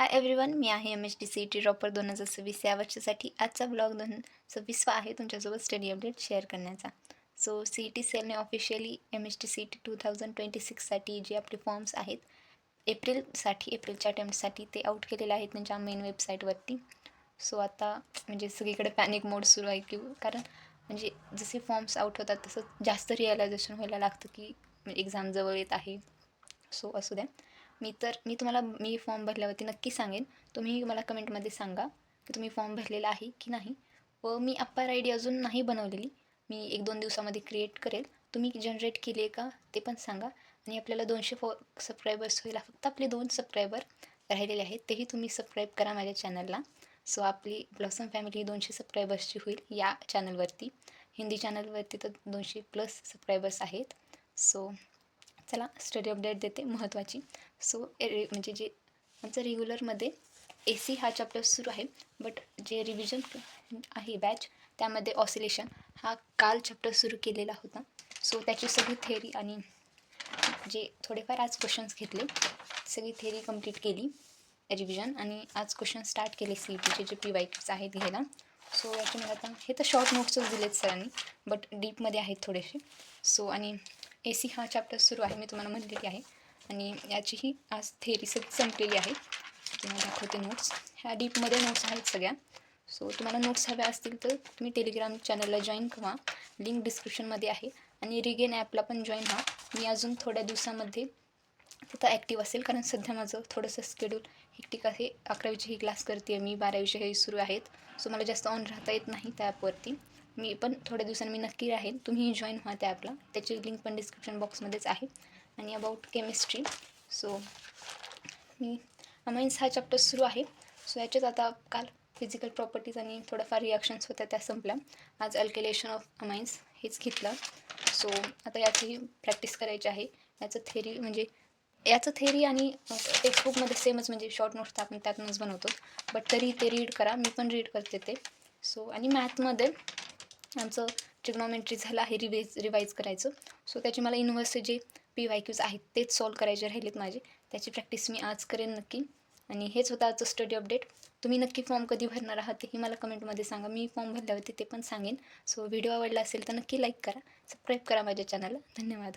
हाय everyone मी आहे M H D C T dropper दोन हजार सव्वीस या वर्षासाठी आजचा ब्लॉग दोन सव्वीसवा आहे तुमच्यासोबत स्टडी अपडेट शेअर करण्याचा. सो सी ई टी सेलने officially M H T C T two thousand twenty सिक्ससाठी जे आपले फॉर्म्स आहेत एप्रिलसाठी एप्रिलच्या अटेम्प्टसाठी ते आउट केलेले आहेत त्यांच्या मेन वेबसाईटवरती सो आता म्हणजे सगळीकडे पॅनिक मोड सुरू आहे की कारण म्हणजे जसे फॉर्म्स आउट होतात तसं जास्त रिअलायझेशन व्हायला लागतं की एक्झाम जवळ येत आहे. सो असू द्या. मी तर मी तुम्हाला मी फॉर्म भरल्यावरती नक्की सांगेन. तुम्ही मला कमेंटमध्ये सांगा की तुम्ही फॉर्म भरलेला आहे की नाही. व मी अप्पार आय डी अजून नाही बनवलेली. मी एक दोन दिवसामध्ये क्रिएट करेल. तुम्ही जनरेट केली आहे का ते पण सांगा. आणि आपल्याला दोनशे फॉ सबस्क्रायबर्स होईल. फक्त आपले दोन सबस्क्रायबर राहिलेले आहेत. तेही तुम्ही सबस्क्राईब करा माझ्या चॅनलला सो आपली ब्लॉसम फॅमिली दोनशे सबस्क्रायबर्सची होईल या चॅनलवरती हिंदी चॅनलवरती तर दोनशे प्लस सबस्क्रायबर्स आहेत. सो चला स्टडी अपडेट देते महत्त्वाची सो रे म्हणजे जे आमचं रेग्युलरमध्ये ए सी हा चॅप्टर सुरू आहे बट जे रिव्हिजन आहे बॅच त्यामध्ये ऑसिलेशन हा काल चॅप्टर सुरू केलेला होता. सो त्याची सगळी थेअरी आणि जे थोडेफार आज क्वेश्चन्स घेतले सगळी थेअरी कंप्लीट केली रिव्हिजन आणि आज क्वेश्चन स्टार्ट केले सी ई टीचे जे पी वाय क्यूज आहेत घ्यायला सो याच्यामध्ये आता हे तर शॉर्ट नोट्सच दिलेत सरांनी बट डीपमध्ये आहेत थोडेसे. सो आणि ए सी हा चॅप्टर सुरू आहे मी तुम्हाला म्हणलेली आहे. आणि याचीही आज थेरी सगळी संपलेली आहे. तुम्हाला दाखवते नोट्स ह्या डीपमध्ये नोट्स आहेत सगळ्या. सो तुम्हाला नोट्स हव्या असतील तर तुम्ही टेलिग्राम चॅनलला जॉईन करा. लिंक डिस्क्रिप्शनमध्ये आहे. आणि रिगेन ॲपला पण जॉईन व्हा. मी अजून थोड्या दिवसामध्ये तिथं ॲक्टिव्ह असेल कारण सध्या माझं थोडंसं स्केड्यूल एकटी आहे अकरावीचे ही क्लास करते मी बारावीचे हे सुरू आहेत. सो मला जास्त ऑन राहता येत नाही त्या ॲपवरती मी पण थोड्या दिवसांनी मी नक्की राहील तुम्ही जॉईन व्हा त्या ॲपला त्याची लिंक पण डिस्क्रिप्शन बॉक्समध्येच आहे. आणि अबाउट केमिस्ट्री सो मी अमाइन्स हा चॅप्टर सुरू आहे. सो याच्यात आता काल फिजिकल प्रॉपर्टीज आणि थोड्याफार रिॲक्शन्स होत्या त्या संपल्या. आज अल्केलेशन ऑफ अमाइन्स हेच घेतलं. सो आता याचीही प्रॅक्टिस करायची आहे. याचं थेरी म्हणजे याचं थेरी आणि टेक्स्टबुकमध्ये सेमच म्हणजे शॉर्ट नोट्स तर आपण त्यातूनच बनवतो. बट तरी ते रीड करा. मी पण रीड करते ते. सो आणि मॅथमध्ये आमचं ट्रिग्नॉमेट्री झालं आहे रिवाईज रिवाईज करायचं. सो त्याची मला युनिव्हर्सचे जे पी वाय क्यूज आहेत तेच सॉल्व करायचे राहिलेत माझे. त्याची प्रॅक्टिस मी आज करेन नक्की. आणि हेच होतं आजचं स्टडी अपडेट तुम्ही नक्की फॉर्म कधी भरणार आहात हे मला कमेंटमध्ये सांगा. मी फॉर्म भरल्यावरती ते पण सांगेन. सो व्हिडिओ आवडला असेल तर नक्की लाईक करा. सबस्क्राईब करा माझ्या चॅनलला धन्यवाद.